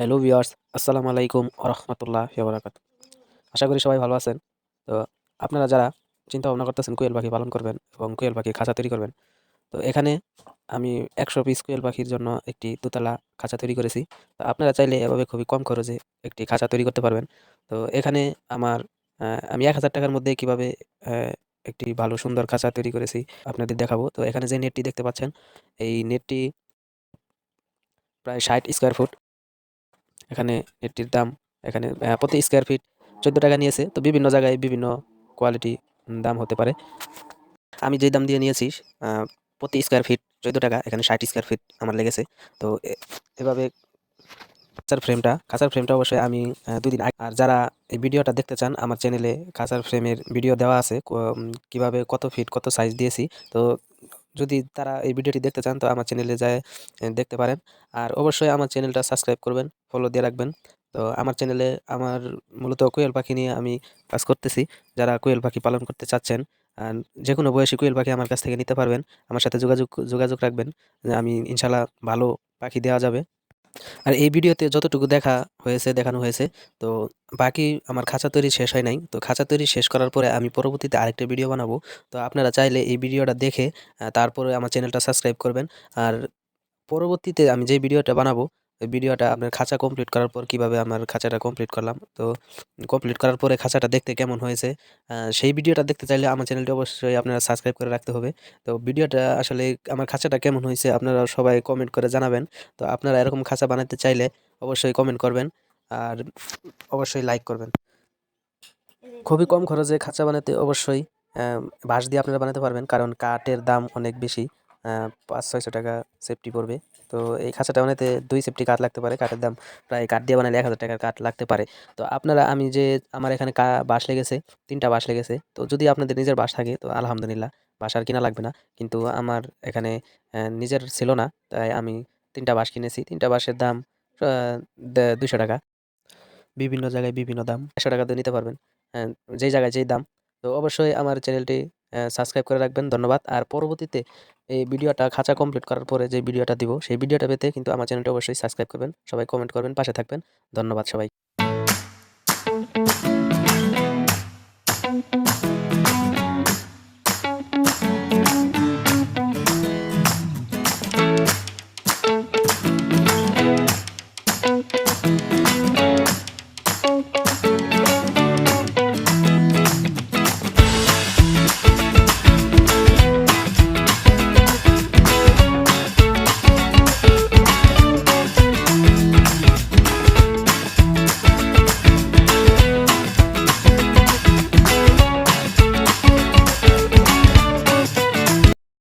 Hello viewers, আসসালামু আলাইকুম রহমতুল্লাহ বারাকাত আশা করি সবাই ভালো আছেন। তো আপনারা যারা চিন্তা ভাবনা করতেছেন কোয়েল পাখি পালন করবেন এবং কোয়েল পাখি খাঁচা তৈরি করবেন, তো এখানে আমি একশো পিস কোয়েল পাখির জন্য একটি দোতলা খাঁচা তৈরি করেছি। তো আপনারা চাইলে এভাবে খুবই কম খরচে একটি খাঁচা তৈরি করতে পারবেন। তো এখানে আমার আমি এক হাজার টাকার মধ্যে কীভাবে একটি ভালো সুন্দর খাঁচা তৈরি করেছি আপনাদের দেখাবো। তো এখানে যে নেটটি দেখতে পাচ্ছেন, এই নেটটি প্রায় ষাট স্কোয়ার ফুট। এখানে এটির দাম, এখানে প্রতি স্কোয়ার ফিট চোদ্দ টাকা নিয়েছে। তো বিভিন্ন জায়গায় বিভিন্ন কোয়ালিটি দাম হতে পারে। আমি যে দাম দিয়ে নিয়েছি প্রতি স্কোয়ার ফিট চোদ্দ টাকা, এখানে ষাট স্কোয়ার ফিট আমার লেগেছে। তো এভাবে কাঁচার ফ্রেমটা কাঁচার ফ্রেমটা অবশ্যই আমি দুদিন আগে, আর যারা এই ভিডিওটা দেখতে চান, আমার চ্যানেলে কাঁচার ফ্রেমের ভিডিও দেওয়া আছে কীভাবে কত ফিট কত সাইজ দিয়েছি। তো যদি তারা এই ভিডিওটি দেখতে চান, তো আমার চ্যানেলে যায় দেখতে পারেন। আর অবশ্যই আমার চ্যানেলটা সাবস্ক্রাইব করবেন ফলো দিয়ে রাখবেন। তো আমার চ্যানেলে আমার মূলত কোয়েল পাখি নিয়ে আমি কাজ করতেছি, যারা কোয়েল পাখি পালন করতে চাচ্ছেন। আর যে কোনো বয়সী কোয়েল পাখি আমার কাছ থেকে নিতে পারবেন। আমার সাথে যোগাযোগ যোগাযোগ রাখবেন। আমি ইনশাল্লাহ ভালো পাখি দেওয়া যাবে। আর এই ভিডিওতে যতটুকু দেখা হয়েছে, দেখানো হয়েছে, তো বাকি আমার খাঁচা তৈরি শেষ হয় নাই। তো খাঁচা তৈরি শেষ করার পরে আমি পরবর্তীতে আরেকটা ভিডিও বানাবো। তো আপনারা চাইলে এই ভিডিওটা দেখে তারপরে আমার চ্যানেলটা সাবস্ক্রাইব করবেন। আর পরবর্তীতে আমি যে ভিডিওটা বানাবো ভিডিওটা আপনার খাঁচা কমপ্লিট করার পর কীভাবে আমার খাঁচাটা কমপ্লিট করলাম। তো কমপ্লিট করার পরে খাঁচাটা দেখতে কেমন হয়েছে সেই ভিডিওটা দেখতে চাইলে আমার চ্যানেলটি অবশ্যই আপনারা সাবস্ক্রাইব করে রাখতে হবে। তো ভিডিওটা আসলে আমার খাঁচাটা কেমন হয়েছে আপনারা সবাই কমেন্ট করে জানাবেন। তো আপনারা এরকম খাঁচা বানাতে চাইলে অবশ্যই কমেন্ট করবেন আর অবশ্যই লাইক করবেন। খুবই কম খরচে খাঁচা বানাতে অবশ্যই বাঁশ দিয়ে আপনারা বানাতে পারবেন কারণ কাঠের দাম অনেক বেশি। পাঁচ ছয়শো টাকা সেফটি পড়বে। তো এই খাঁচাটা বানাতে দুই সেফটি কাঠ লাগতে পারে কাঠের দাম প্রায় কাঠ দিয়ে বানালে এক হাজার টাকার কাঠ লাগতে পারে। তো আপনারা আমি যে আমার এখানে কা বাঁশ লেগেছে তিনটা বাঁশ লেগেছে তো যদি আপনাদের নিজের বাঁশ থাকে তো আলহামদুলিল্লাহ বাঁশ আর কিনা লাগবে না। কিন্তু আমার এখানে নিজের ছিল না তাই আমি তিনটা বাঁশ কিনেছি। তিনটা বাঁশের দাম দুশো টাকা। বিভিন্ন জায়গায় বিভিন্ন দাম একশো টাকাতে নিতে পারবেন হ্যাঁ, যেই জায়গায় যেই দাম। তো অবশ্যই আমার চ্যানেলটি সাবস্ক্রাইব করে রাখবেন ধন্যবাদ। আর পরবর্তীতে এই ভিডিওটা খাঁচা কমপ্লিট করার পরে যে ভিডিওটা দিব, সেই ভিডিওটা পেতে কিন্তু আমার চ্যানেলটা অবশ্যই সাবস্ক্রাইব করবেন, সবাই কমেন্ট করবেন, পাশে থাকবেন। ধন্যবাদ সবাই